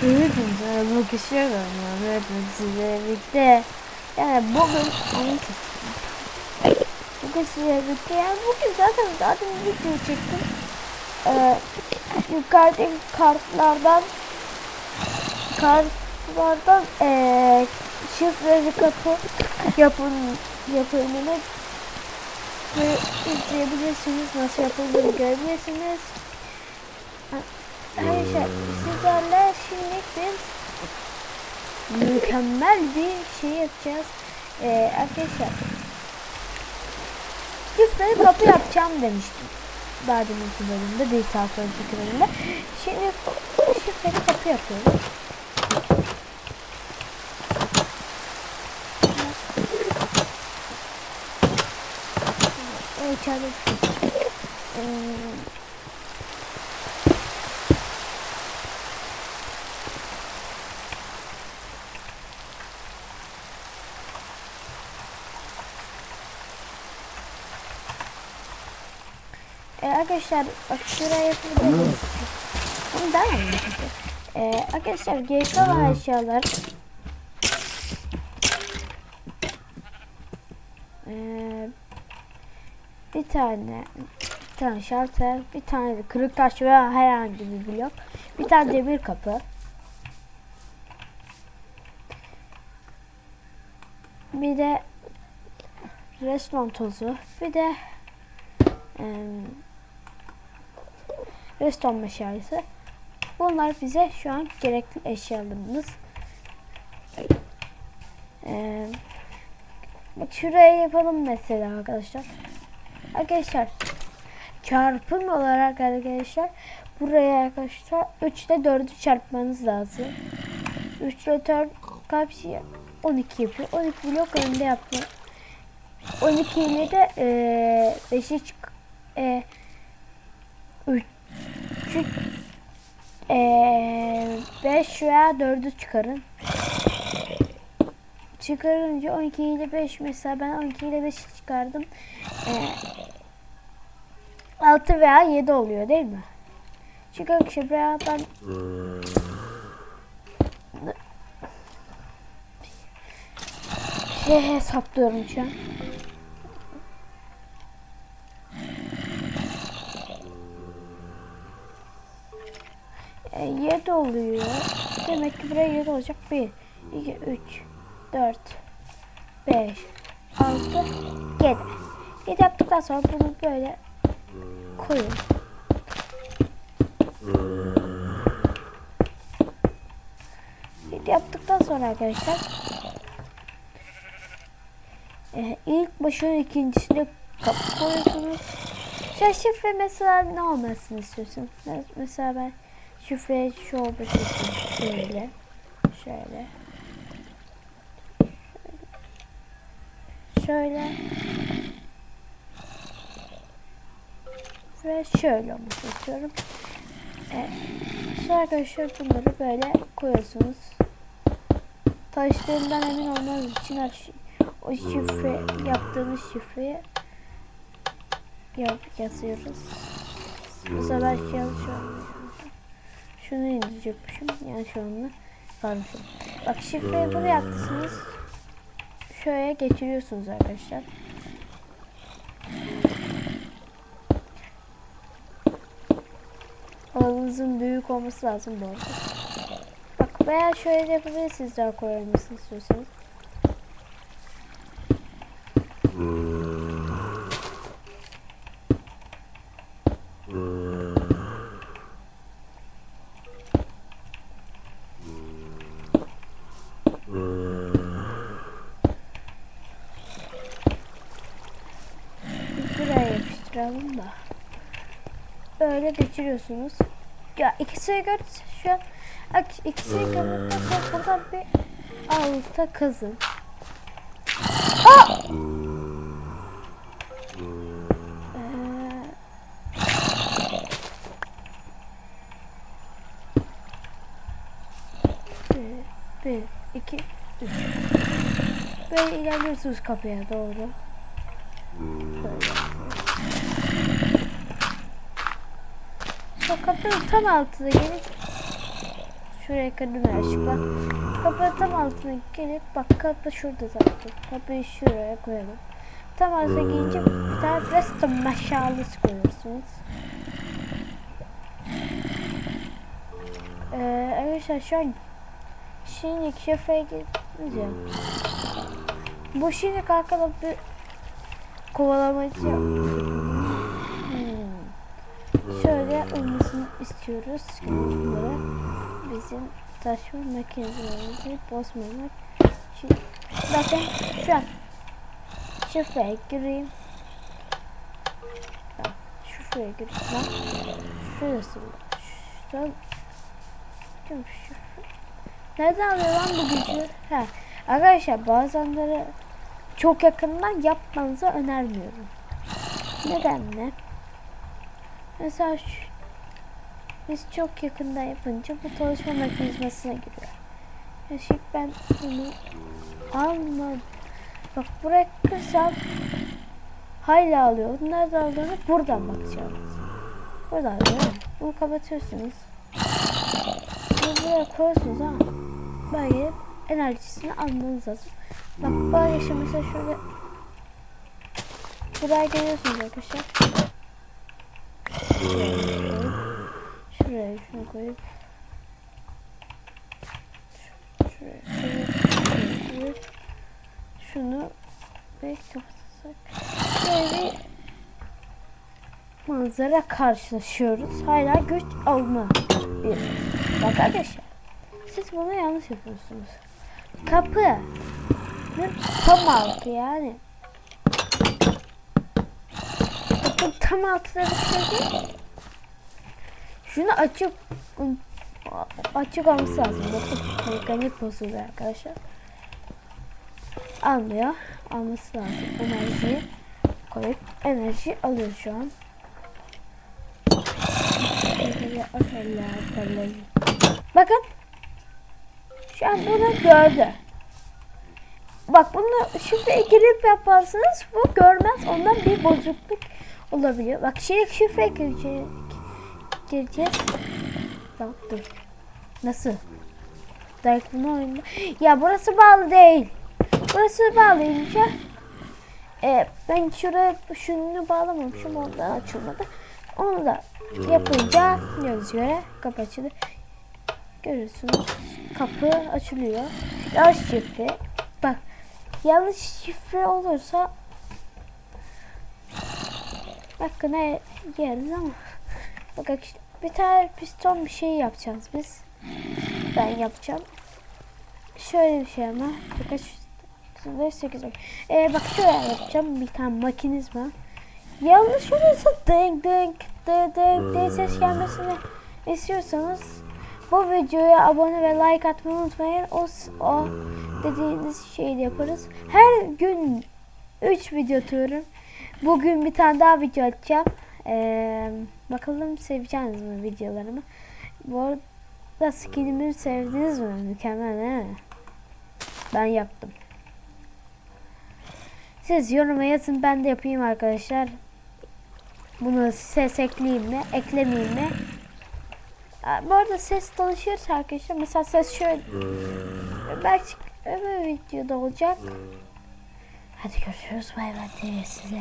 Hepinize bakışıyorum ve sizlerle birlikte. Yani bugün Bugün sizlerle birlikte. Yani bugün zaten zaten video çektim. Ee, yukarıdaki kartlardan kartlardan ee, şifreli kapı yapın yapımını ve izleyebilirsiniz. Nasıl yapıldığını görebilirsiniz. Arkadaşlar sizlerle şimdi biz mükemmel bir şey yapacağız. Ee, arkadaşlar şifreli kapı yapacağım demiştim. Daha deminki bölümde bir saat önceki bölümde. Şimdi şifreli kapı yapıyorum. Evet, içeride Ee, arkadaşlar bak şuraya yapabiliriz. Bunu daha mı ee, Arkadaşlar geri kalan eşyalar ee, bir tane bir tane şalter, bir tane de kırık taş veya herhangi bir blok, bir tane demir kapı. Bir de restoran tozu, bir de e, restoran meşalesi. Bunlar bize şu an gerekli eşyalarımız. Ee, bak şuraya yapalım mesela arkadaşlar. Arkadaşlar çarpım olarak arkadaşlar buraya arkadaşlar 3 ile 4'ü çarpmanız lazım. 3 ile 4 kaç şey 12 yapıyor. 12 blok önünde yaptım. 12 ile de 5'i çık e, 3 e, 5 veya 4'ü çıkarın. Çıkarınca 12 ile 5 mesela ben 12 ile 5'i çıkardım. E, 6 veya 7 oluyor değil mi? Çünkü şuraya ben şey hesaplıyorum şu an. 7 oluyor. Demek ki buraya 7 olacak. 1, 2, 3, 4, 5, 6, 7. 7 yaptıktan sonra bunu böyle koyun. Yaptıktan sonra arkadaşlar e, ilk başın ikincisine kapı koyuyorsunuz. Şu şifre mesela ne olmasını istiyorsun? Mesela ben şifre şu. Şöyle. Şöyle. Şöyle. Ve şöyle olması istiyorum. Evet. Arkadaşlar bunları böyle koyuyorsunuz. Taşlarından emin olmanız için o şifre yaptığımız şifreyi yazıyoruz. Bu sefer şey yazıyorum. Şunu indirecekmişim. Yani şu anda sarmışım. Bak şifreyi buraya yaptınız. Şöyle geçiriyorsunuz arkadaşlar. Alanınızın büyük olması lazım bu arada. Bak veya şöyle de yapabilirsiniz daha kolay olmasını istiyorsanız. Buraya yapıştıralım da. Böyle geçiriyorsunuz. Ya ikisini gör şu an ikisini görün. Buradan bir alta kazın. Aa! Ee, bir, bir, iki, üç. Böyle ilerliyorsunuz kapıya doğru. Bak kapının tam altına gelip Şuraya kırdım yanlışlıkla. Kapı tam altına gelip bak kapı şurada zaten. Kapıyı şuraya koyalım. Tam altına gelince bir tane resto aşağılısı koyuyorsunuz. Ee, arkadaşlar şu an şimdi girdiniz ya. Bu şimdi arkada bir kovalamacı Hmm. Olmasını istiyoruz. Bizim taşma makinelerimizi bozmamak için. Bakın şu an şifreye gireyim. Bak, Şifreye gireyim. Bak. Şurası. Şu an Tüm şifre. Nereden alıyor lan bu gücü? Ha. Arkadaşlar bazenleri çok yakından yapmanızı önermiyorum. Neden mi? Mesela şu, biz çok yakında yapınca bu çalışma mekanizmasına giriyor. Ya şimdi ben bunu almadım. Bak buraya kırsam hala alıyor. Nerede aldığını buradan bakacağız. Burada alıyor. Bunu kapatıyorsunuz. Bunu buraya koyuyorsunuz ama böyle enerjisini almanız lazım. Bak böyle işte mesela şöyle buraya geliyorsunuz arkadaşlar. Şuraya koyup şuraya şunu koyup şuraya şuraya şunu ve kapatırsak şöyle bir manzara karşılaşıyoruz. Hala güç alma. Bak arkadaşlar siz bunu yanlış yapıyorsunuz. Kapı tam altı yani. Kapı tam altında bir şey değil. Şunu açıp açık olması lazım. Bakın mekanik bozuluyor arkadaşlar. Almıyor. Alması lazım. Enerjiyi koyup enerji alıyor şu an. Bakın. Şu an bunu gördü. Bak bunu şifreye girip yaparsanız bu görmez. Ondan bir bozukluk olabiliyor. Bak şimdi şifre girecek. Gireceğiz. Dur. Nasıl? Bunu oyunda. Ya burası bağlı değil. Burası bağlayınca e, ben şuraya şunu bağlamamışım ondan açılmadı. Onu da yapınca göz göre kapı açılır. Görüyorsunuz kapı açılıyor. Yanlış şifre. Bak yanlış şifre olursa hakkına yeriz ama bak işte bir tane piston bir şey yapacağız biz. Ben yapacağım. Şöyle bir şey ama birkaç 8 ee, bak şöyle yapacağım bir tane makinizma. Yanlış olursa ding ding ding ding diye ses gelmesini istiyorsanız bu videoya abone ve like atmayı unutmayın. O, o dediğiniz şeyi de yaparız. Her gün 3 video atıyorum. Bugün bir tane daha video atacağım. Ee, bakalım seveceğiniz mi videolarımı. Bu arada skinimi sevdiniz mi? Mükemmel değil? Ben yaptım. Siz yoruma yazın ben de yapayım arkadaşlar. Bunu ses ekleyeyim mi? Eklemeyeyim mi? Bu arada ses tanışıyorsa arkadaşlar. Mesela ses şöyle. Belki öbür videoda olacak. Hadi görüşürüz. Bay bay size.